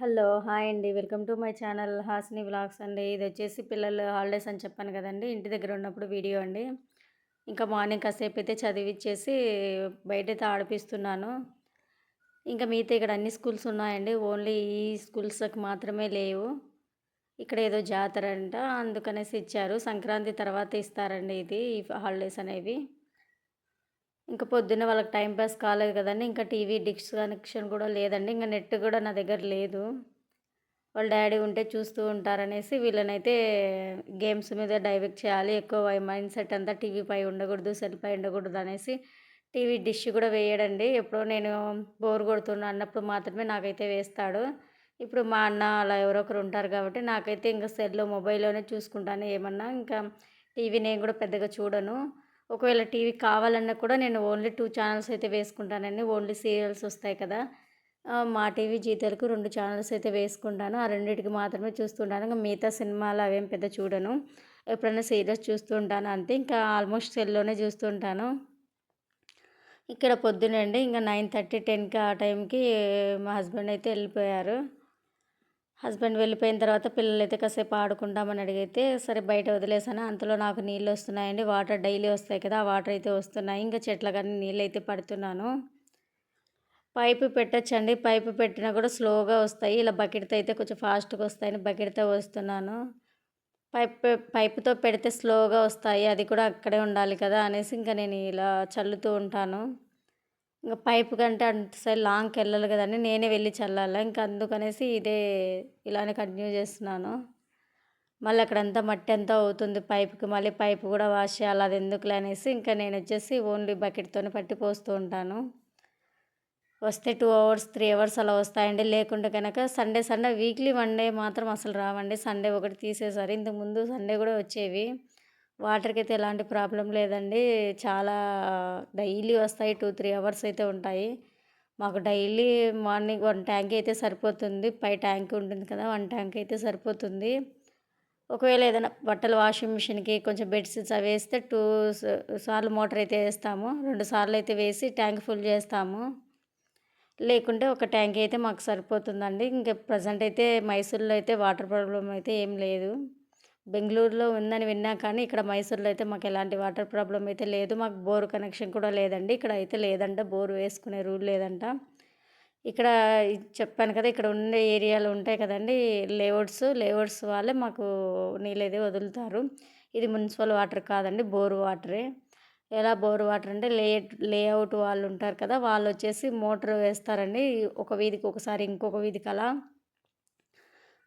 Hello hi అండి. Welcome to my channel Hasini vlogs అండి. ఇది వచ్చేసి పిల్లలు హాలిడేస్ అని చెప్పాను కదండి. ఇంటి దగ్గర ఉన్నప్పుడు వీడియో అండి. ఇంకా మార్నింగ్ కాసేపు అయితే చదివిచ్చేసి బయటైతే ఆడిపిస్తున్నాను. ఇంకా మిగతా ఇక్కడ అన్ని స్కూల్స్ ఉన్నాయండి. ఓన్లీ ఈ స్కూల్స్కి మాత్రమే లేవు. ఇక్కడ ఏదో జాతర అంట. అందుకనేసి ఇచ్చారు. సంక్రాంతి తర్వాత ఇస్తారండి ఇది ఈ హాలిడేస్ అనేవి. ఇంకా పొద్దున్న వాళ్ళకి టైం పాస్ కాలేదు కదండి. ఇంకా టీవీ డిష్ కనెక్షన్ కూడా లేదండి. ఇంకా నెట్ కూడా నా దగ్గర లేదు. వాళ్ళ డాడీ ఉంటే చూస్తూ ఉంటారనేసి వీళ్ళనైతే గేమ్స్ మీద డైవర్ట్ చేయాలి. ఎక్కువ మైండ్ సెట్ అంతా టీవీ పై ఉండకూడదు సెల్ పై ఉండకూడదు అనేసి టీవీ డిష్ కూడా వేయడండి. ఎప్పుడో నేను బోర్ కొడుతున్నా అన్నప్పుడు మాత్రమే నాకైతే వేస్తాడు. ఇప్పుడు మా అన్న అలా ఎవరో ఒకరు ఉంటారు కాబట్టి నాకైతే ఇంకా సెల్లో మొబైల్లోనే చూసుకుంటాను. ఏమన్నా ఇంకా టీవీ నేను కూడా పెద్దగా చూడను. ఒకవేళ టీవీ కావాలన్నా కూడా నేను ఓన్లీ టూ ఛానల్స్ అయితే వేసుకుంటానండి. ఓన్లీ సీరియల్స్ వస్తాయి కదా. మా టీవీ జీతాలకు రెండు ఛానల్స్ అయితే వేసుకుంటాను. ఆ రెండింటికి మాత్రమే చూస్తుంటాను. ఇంకా మిగతా సినిమాలు అవేం పెద్ద చూడను. ఎప్పుడైనా సీరియల్స్ చూస్తుంటాను అంతే. ఇంకా ఆల్మోస్ట్ సెల్లోనే చూస్తుంటాను. ఇక్కడ పొద్దునండి. ఇంకా నైన్ థర్టీ టెన్కి ఆ టైంకి మా హస్బెండ్ అయితే వెళ్ళిపోయారు. హస్బెండ్ వెళ్ళిపోయిన తర్వాత పిల్లలు అయితే కాసేపు ఆడుకుంటామని అడిగితే సరే బయట వదిలేసాను? అంతలో నాకు నీళ్ళు వస్తున్నాయండి వాటర్ డైలీ వస్తాయి కదా ఆ వాటర్ అయితే వస్తున్నాయి ఇంకా చెట్ల కానీ నీళ్ళు అయితే పడుతున్నాను. పైపు పెట్టచ్చండి పైపు పెట్టినా కూడా స్లోగా వస్తాయి ఇలా బకెట్తో అయితే కొంచెం ఫాస్ట్గా వస్తాయని బకెట్తో వస్తున్నాను. పైప్ పైపుతో పెడితే స్లోగా వస్తాయి అది కూడా అక్కడే ఉండాలి కదా అనేసి ఇంకా నేను ఇలా చల్లుతూ ఉంటాను. ఇంకా పైపు కంటే అంత సైడ్ లాంగ్కి వెళ్ళాలి కదండి నేనే వెళ్ళి చల్లాలి. ఇంకా అందుకనేసి ఇదే ఇలానే కంటిన్యూ చేస్తున్నాను. మళ్ళీ అక్కడంతా మట్టి అంతా అవుతుంది పైపుకి మళ్ళీ పైపు కూడా వాష్ చేయాలి అది ఎందుకులే అనేసి ఇంకా నేను వచ్చేసి ఓన్లీ బకెట్తోనే పట్టి పోస్తూ ఉంటాను. వస్తే టూ అవర్స్ త్రీ అవర్స్ అలా వస్తాయండి. లేకుంటే కనుక Sunday Sunday weekly one day మాత్రం అసలు రావండి. సండే ఒకటి తీసేసారు. ఇంతకుముందు సండే కూడా వచ్చేవి. వాటర్కి అయితే ఎలాంటి ప్రాబ్లం లేదండి. చాలా డైలీ వస్తాయి టూ త్రీ అవర్స్ అయితే ఉంటాయి. మాకు డైలీ మార్నింగ్ వన్ ట్యాంక్ అయితే సరిపోతుంది. పై ట్యాంక్ ఉంటుంది కదా వన్ ట్యాంక్ అయితే సరిపోతుంది. ఒకవేళ ఏదైనా బట్టలు వాషింగ్ మిషన్కి కొంచెం బెడ్షీట్స్ అవి వేస్తే టూ సార్లు మోటార్ అయితే వేస్తాము. రెండు సార్లు అయితే వేసి ట్యాంక్ ఫుల్ చేస్తాము. లేకుంటే ఒక ట్యాంక్ అయితే మాకు సరిపోతుందండి. ఇంకా ప్రజెంట్ అయితే మైసూర్లో అయితే వాటర్ ప్రాబ్లం అయితే ఏం లేదు. బెంగళూరులో ఉందని విన్నా కానీ ఇక్కడ మైసూర్లో అయితే మాకు ఎలాంటి వాటర్ ప్రాబ్లం అయితే లేదు. మాకు బోర్ కనెక్షన్ కూడా లేదండి. ఇక్కడ అయితే లేదంట. బోర్ వేసుకునే రూల్ లేదంట. ఇక్కడ చెప్పాను కదా ఇక్కడ ఉండే ఏరియాలు ఉంటాయి కదండి లేఅవుట్స్. లేఅవుట్స్ వాళ్ళే మాకు నీళ్ళు వదులుతారు. ఇది మున్సిపల్ వాటర్ కాదండి బోర్ వాటరే. ఎలా బోర్ వాటర్ అంటే లే లేఅవుట్ వాళ్ళు ఉంటారు కదా వాళ్ళు వచ్చేసి మోటార్ వేస్తారండి. ఒక వీధికి ఒకసారి ఇంకొక వీధికి అలా.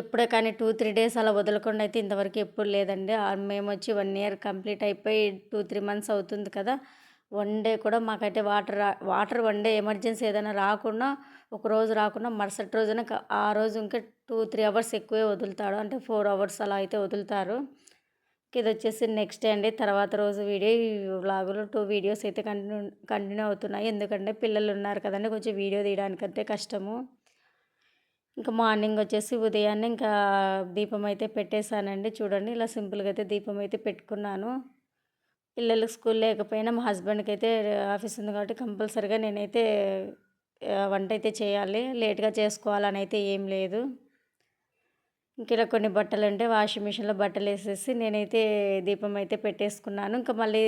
ఎప్పుడే కానీ టూ త్రీ డేస్ అలా వదలకుండా అయితే ఇంతవరకు ఎప్పుడు లేదండి. మేము వచ్చి వన్ ఇయర్ కంప్లీట్ అయిపోయి టూ త్రీ మంత్స్ అవుతుంది కదా. వన్ డే కూడా మాకైతే water water one day emergency ఏదైనా రాకుండా ఒక రోజు రాకుండా మరుసటి రోజున ఆ రోజు ఇంకా టూ త్రీ అవర్స్ ఎక్కువే వదులుతాడు. అంటే ఫోర్ అవర్స్ అలా అయితే వదులుతారు. ఇది వచ్చేసి నెక్స్ట్ డే అండి. తర్వాత రోజు వీడియో ఈ వ్లాగులో టూ వీడియోస్ అయితే కంటిన్యూ కంటిన్యూ అవుతున్నాయి. ఎందుకంటే పిల్లలు ఉన్నారు కదండి కొంచెం వీడియో తీయడానికైతే కష్టము. ఇంకా మార్నింగ్ వచ్చేసి ఉదయాన్నే ఇంకా దీపం అయితే పెట్టేశానండి. చూడండి ఇలా సింపుల్గా అయితే దీపం అయితే పెట్టుకున్నాను. పిల్లలకు స్కూల్ లేకపోయినా మా హస్బెండ్కి అయితే ఆఫీస్ ఉంది కాబట్టి కంపల్సరిగా నేనైతే వంట అయితే చేయాలి. లేట్గా చేసుకోవాలని అయితే ఏం లేదు. ఇంకా ఇలా కొన్ని బట్టలు అంటే వాషింగ్ మిషన్లో బట్టలు వేసేసి నేనైతే దీపం అయితే పెట్టేసుకున్నాను. ఇంకా మళ్ళీ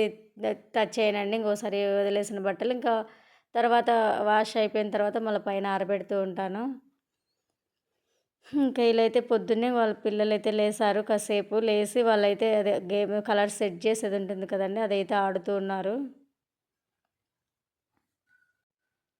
టచ్ చేయనండి. ఇంకోసారి వదిలేసిన బట్టలు. ఇంకా తర్వాత వాష్ అయిపోయిన తర్వాత మళ్ళీ పైన ఆరబెడుతూ ఉంటాను. ఇంకా వీళ్ళైతే పొద్దున్నే వాళ్ళ పిల్లలైతే లేసారు కాసేపు. లేచి వాళ్ళైతే అదే గేమ్ కలర్ సెట్ చేసేది ఉంటుంది కదండి అదైతే ఆడుతూ ఉన్నారు.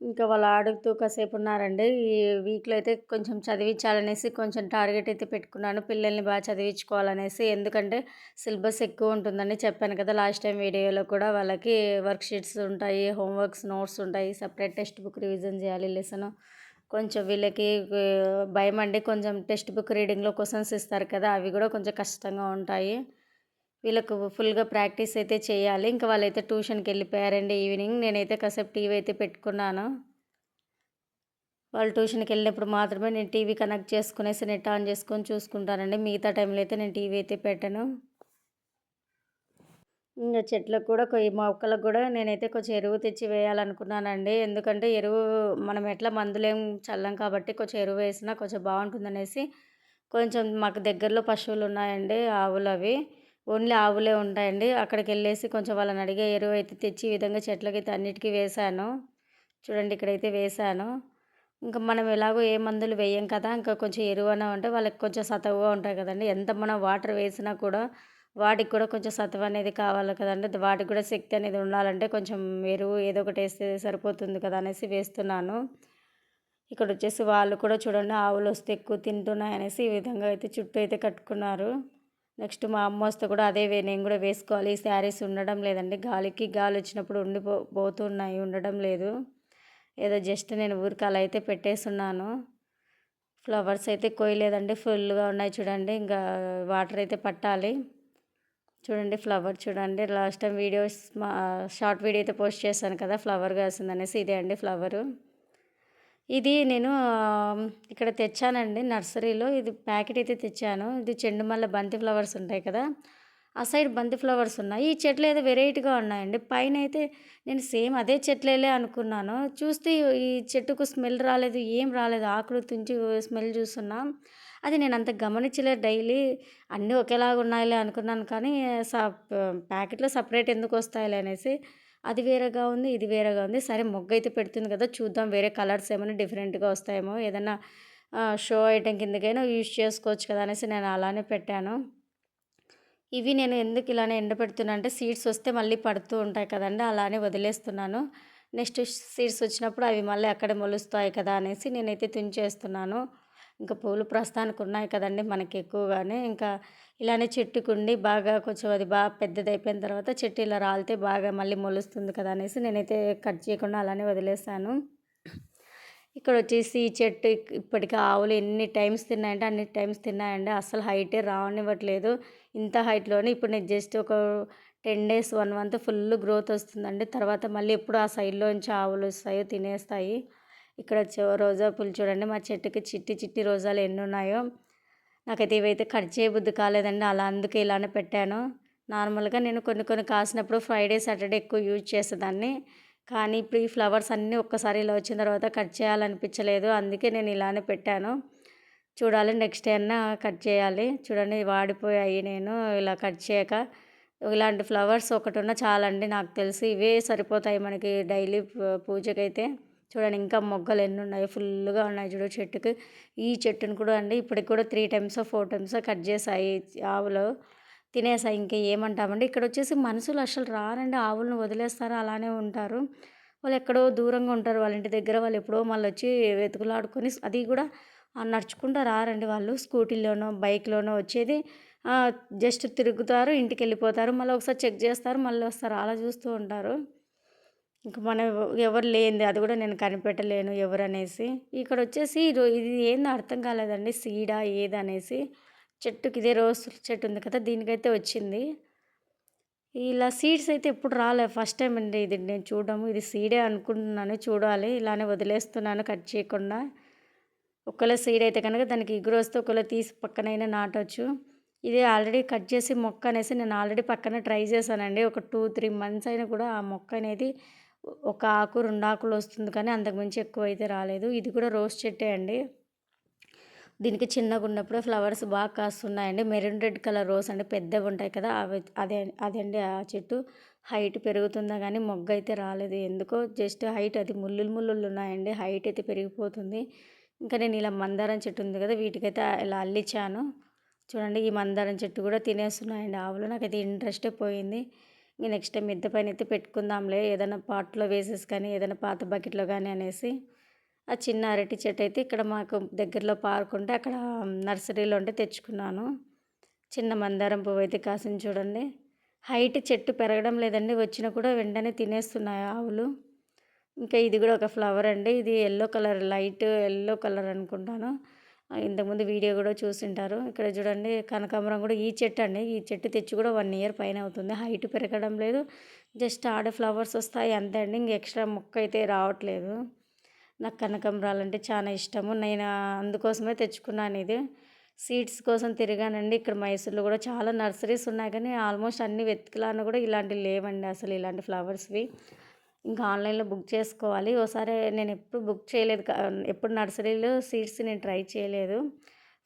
ఇంకా వాళ్ళు ఆడుతూ కాసేపు ఉన్నారండి. ఈ వీక్లో అయితే కొంచెం చదివించాలనేసి కొంచెం టార్గెట్ అయితే పెట్టుకున్నాను. పిల్లల్ని బాగా చదివించుకోవాలనేసి. ఎందుకంటే సిలబస్ ఎక్కువ ఉంటుందని చెప్పాను కదా లాస్ట్ టైం వీడియోలో కూడా. వాళ్ళకి వర్క్ షీట్స్ ఉంటాయి హోంవర్క్స్ నోట్స్ ఉంటాయి. సపరేట్ టెక్స్ట్ బుక్ రివిజన్ చేయాలి లెసన్. కొంచెం వీళ్ళకి భయం అండి. కొంచెం టెక్స్ట్ బుక్ రీడింగ్లో క్వశ్చన్స్ ఇస్తారు కదా అవి కూడా కొంచెం కష్టంగా ఉంటాయి. వీళ్ళకు ఫుల్గా ప్రాక్టీస్ అయితే చేయాలి. ఇంకా వాళ్ళైతే ట్యూషన్కి వెళ్ళిపోయారండి ఈవినింగ్. నేనైతే కాసేపు టీవీ అయితే పెట్టుకున్నాను. వాళ్ళు ట్యూషన్కి వెళ్ళినప్పుడు మాత్రమే నేను టీవీ కనెక్ట్ చేసుకునేసి నెట్ ఆన్ చేసుకొని చూసుకుంటానండి. మిగతా టైంలో అయితే నేను టీవీ అయితే పెట్టను. ఇంకా చెట్లకు కూడా కొ మొక్కలకు కూడా నేనైతే కొంచెం ఎరువు తెచ్చి వేయాలనుకున్నానండి. ఎందుకంటే ఎరువు మనం ఎట్లా మందులేం చల్లం కాబట్టి కొంచెం ఎరువు వేసినా కొంచెం బాగుంటుందనేసి కొంచెం మాకు దగ్గరలో పశువులు ఉన్నాయండి ఆవులవి. ఓన్లీ ఆవులే ఉంటాయండి. అక్కడికి వెళ్ళేసి కొంచెం వాళ్ళని అడిగే ఎరువైతే తెచ్చి ఈ విధంగా చెట్లకి అన్నిటికి వేశాను. చూడండి ఇక్కడైతే వేశాను. ఇంకా మనం ఎలాగో ఏ మందులు వేయం కదా! ఇంకా కొంచెం ఎరువు ఎరువన్నా ఉంటే వాళ్ళకి కొంచెం సతవుగా ఉంటాయి కదండి ఎంత మనం వాటర్ వేసినా కూడా వాటికి కూడా కొంచెం సత్వ అనేది కావాలి కదండి వాటికి కూడా శక్తి అనేది ఉండాలంటే కొంచెం ఎరువు ఏదో ఒకటి వేస్తే సరిపోతుంది కదా! అనేసి వేస్తున్నాను. ఇక్కడ వచ్చేసి వాళ్ళు కూడా చూడండి ఆవులు వస్తే ఎక్కువ తింటున్నాయనేసి ఈ విధంగా అయితే చుట్టూ అయితే కట్టుకున్నారు. నెక్స్ట్ మా అమ్మ వస్తే కూడా అదే వే నేను కూడా వేసుకోవాలి. ఈ శారీస్ ఉండడం లేదండి. గాలికి గాలి వచ్చినప్పుడు ఉండిపో పోతున్నాయి ఉండడం లేదు. ఏదో జస్ట్ నేను ఊరికి అలా అయితే పెట్టేస్తున్నాను ఫ్లవర్స్ అయితే కొయ్యలేదండి. ఫుల్‌గా ఉన్నాయి చూడండి. ఇంకా వాటర్ అయితే పట్టాలి. చూడండి ఫ్లవర్ చూడండి. లాస్ట్ టైం వీడియోస్ మా షార్ట్ వీడియో అయితే పోస్ట్ చేశాను కదా! ఫ్లవర్ కాసిందనేసి ఇదే అండి ఫ్లవరు. ఇది నేను ఇక్కడ తెచ్చానండి నర్సరీలో. ఇది ప్యాకెట్ అయితే తెచ్చాను. ఇది చెండుమల్లె బంతి ఫ్లవర్స్ ఉంటాయి కదా! ఆ సైడ్ బంతి ఫ్లవర్స్ ఉన్నాయి. ఈ చెట్లు ఏదో వెరైటీగా ఉన్నాయండి. పైన అయితే నేను సేమ్ అదే చెట్లేలే అనుకున్నాను. చూస్తే ఈ చెట్టుకు స్మెల్ రాలేదు. ఏం రాలేదు. ఆకులు తుంచి స్మెల్ చూస్తున్నాం అది నేను అంత గమనించలేదు డైలీ అన్నీ ఒకేలాగా ఉన్నాయిలే అనుకున్నాను కానీ సప్ ప్యాకెట్‌లో సపరేట్ ఎందుకు వస్తాయిలే అనేసి అది వేరేగా ఉంది. ఇది వేరేగా ఉంది. సరే మొగ్గ అయితే పెడుతుంది కదా! చూద్దాం వేరే కలర్స్ ఏమైనా డిఫరెంట్‌గా వస్తాయేమో ఏదైనా షో ఐటెం కిందకైనా యూజ్ చేసుకోవచ్చు కదా! అనేసి నేను అలానే పెట్టాను. ఇవి నేను ఎందుకు ఇలానే ఎండబెడుతున్నా అంటే సీడ్స్ వస్తే మళ్ళీ పడుతూ ఉంటాయి కదండీ! అలానే వదిలేస్తున్నాను. నెక్స్ట్ సీడ్స్ వచ్చినప్పుడు అవి మళ్ళీ అక్కడే మొలుస్తాయి కదా! అనేసి నేనైతే తుంచేస్తున్నాను. ఇంకా పూలు ప్రస్తుతానికి ఉన్నాయి కదండి మనకి ఎక్కువగానే. ఇంకా ఇలానే చెట్టుకుండి బాగా కొంచెం అది బాగా పెద్దదయిపోయిన తర్వాత చెట్టు ఇలా రాలితే బాగా మళ్ళీ మొలుస్తుంది కదా! అనేసి నేనైతే కట్ చేయకుండా అలానే వదిలేసాను. ఇక్కడొచ్చేసి ఈ చెట్టు ఇప్పటికి ఆవులు ఎన్ని టైమ్స్ తిన్నాయంటే అన్ని టైమ్స్ తిన్నాయండి. అసలు హైటే రావనివ్వట్లేదు ఇంత హైట్‌లోనే ఇప్పుడు నేను జస్ట్ ఒక 10 days, one month full growth వస్తుందండి. తర్వాత మళ్ళీ ఎప్పుడు ఆ సైడ్‌లో నుంచి ఆవులొస్తాయో తినేస్తాయి. ఇక్కడ చో రోజా పూలు చూడండి మా చెట్టుకి చిట్టి చిట్టి రోజాలు ఎన్ని ఉన్నాయో నాకైతే ఇవైతే కట్ చేయబుద్ధి కాలేదండి. అలా అందుకే ఇలానే పెట్టాను. నార్మల్‌గా నేను కొన్ని కొన్ని కాసినప్పుడు ఫ్రైడే, సాటర్డే ఎక్కువ యూజ్ చేసేదాన్ని. కానీ ఇప్పుడు ఈ ఫ్లవర్స్ అన్నీ ఒక్కసారి ఇలా వచ్చిన తర్వాత కట్ చేయాలనిపించలేదు. అందుకే నేను ఇలానే పెట్టాను. చూడాలి నెక్స్ట్ అన్నా కట్ చేయాలి. చూడండి వాడిపోయాయి నేను ఇలా కట్ చేయక. ఇలాంటి ఫ్లవర్స్ ఒకటి ఉన్న చాలండి నాకు తెలిసి. ఇవే సరిపోతాయి మనకి డైలీ పూ పూజకైతే. చూడండి ఇంకా మొగ్గలు ఎన్ని ఉన్నాయో ఫుల్‌గా ఉన్నాయి చూడు చెట్టుకి. ఈ చెట్టుని కూడా అండి ఇప్పటికి కూడా three times four times cut చేసాయి ఆవులు. తినేసాయి. ఇంకా ఏమంటామండి. ఇక్కడొచ్చేసి మనుషులు అసలు రారండి. ఆవులను వదిలేస్తారు అలానే ఉంటారు. వాళ్ళు ఎక్కడో దూరంగా ఉంటారు. వాళ్ళ ఇంటి దగ్గర వాళ్ళు ఎప్పుడో మళ్ళీ వచ్చి వెతుకులాడుకొని అది కూడా నడుచుకుంటూ రారండి వాళ్ళు. స్కూటీలోనో, బైక్‌లోనో వచ్చేది జస్ట్ తిరుగుతారు. ఇంటికెళ్ళిపోతారు. మళ్ళీ ఒకసారి చెక్ చేస్తారు. మళ్ళీ వస్తారు. అలా చూస్తూ ఉంటారు. ఇంక మనం ఎవరు లేనిది అది కూడా నేను కనిపెట్టలేను ఎవరనేసి. ఇక్కడ వచ్చేసి ఇది ఏందో అర్థం కాలేదండి. సీడా ఏదనేసి. చెట్టుకి ఇదే రోజ్ చెట్టు ఉంది కదా! దీనికైతే వచ్చింది. ఇలా సీడ్స్ అయితే ఎప్పుడు రాలే. ఫస్ట్ టైం అండి ఇది నేను చూడడం ఇది సీడే అనుకుంటున్నాను. చూడాలి. ఇలానే వదిలేస్తున్నాను కట్ చేయకుండా. ఒకవేళ సీడ్ అయితే కనుక దానికి ఇగురొస్తే ఒకవేళ తీసి పక్కనైనా నాటవచ్చు ఇది ఆల్రెడీ కట్ చేసి మొక్క అనేసి నేను ఆల్రెడీ పక్కన ట్రై చేశానండి. ఒక 2, 3 మంత్స్ అయినా కూడా ఆ మొక్క అనేది ఒక ఆకు, రెండు ఆకులు వస్తుంది కానీ అంతకుమించి మించి అయితే రాలేదు. ఇది కూడా రోజ్ చెట్టే అండి. దీనికి చిన్నగా ఉన్నప్పుడు ఫ్లవర్స్ బాగా కాస్తున్నాయండి. మెరూన్ రెడ్ కలర్ రోజ్ అండి. ఉంటాయి కదా! అవి అదే అదండి ఆ చెట్టు. హైట్ పెరుగుతుందా కానీ మొగ్గ అయితే రాలేదు. ఎందుకో జస్ట్ హైట్ అది ముల్లులు ముల్లులు ఉన్నాయండి. హైట్ అయితే పెరిగిపోతుంది. ఇంకా నేను ఇలా మందారం చెట్టు ఉంది కదా! వీటికైతే ఇలా అల్లించాను చూడండి ఈ మందారం చెట్టు కూడా తినేస్తున్నాయండి ఆవులు. నాకైతే ఇంట్రెస్టే పోయింది. ఇంక నెక్స్ట్ టైం మిద్దె అయితే పెట్టుకుందాంలే. ఏదైనా పాట్‌లో వేసేసి కానీ, ఏదైనా పాత బకెట్‌లో కానీ అనేసి. ఆ చిన్న అరటి చెట్టు అయితే ఇక్కడ మాకు దగ్గరలో పార్క్ ఉంటే అక్కడ నర్సరీలో ఉంటే తెచ్చుకున్నాను. చిన్న మందారం పువ్వు అయితే కాసింది చూడండి. హైట్ చెట్టు పెరగడం లేదండి. వచ్చినా కూడా వెంటనే తినేస్తున్నాయి ఆవులు. ఇంకా ఇది కూడా ఒక ఫ్లవర్ అండి. ఇది yellow colour light yellow colour అనుకుంటాను. ఇంతకుముందు వీడియో కూడా చూసింటారు ఇక్కడ చూడండి కనకాంబరం కూడా ఈ చెట్టు అండి. ఈ చెట్టు తెచ్చి కూడా వన్ ఇయర్ పైన అవుతుంది. హైట్ పెరగడం లేదు. జస్ట్ ఆడ ఫ్లవర్స్ వస్తాయి అంతే అండి. ఇంక ఎక్స్ట్రా మొక్క అయితే రావట్లేదు. నాకు కనకాంబరాలంటే చాలా ఇష్టము. నేను అందుకోసమే తెచ్చుకున్నాను ఇది. సీడ్స్ కోసం తిరిగానండి ఇక్కడ మైసూర్లో కూడా చాలా నర్సరీస్ ఉన్నాయి కానీ ఆల్మోస్ట్ అన్ని వెతికిలాను కూడా ఇలాంటివి లేవండి అసలు ఇలాంటి ఫ్లవర్స్వి ఇంకా ఆన్లైన్లో బుక్ చేసుకోవాలి. ఓసారి నేను ఎప్పుడు బుక్ చేయలేదు ఎప్పుడు నర్సరీలో సీడ్స్ నేను ట్రై చేయలేదు.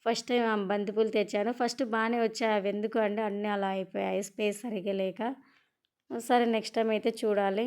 ఫస్ట్ టైం ఆ బంతిపూలు తెచ్చాను. ఫస్ట్ బాగానే వచ్చాయి. అవి ఎందుకు అంటే అన్నీ అలా అయిపోయాయి. స్పేస్ సరిగ్గా లేక. సరే నెక్స్ట్ టైం అయితే చూడాలి.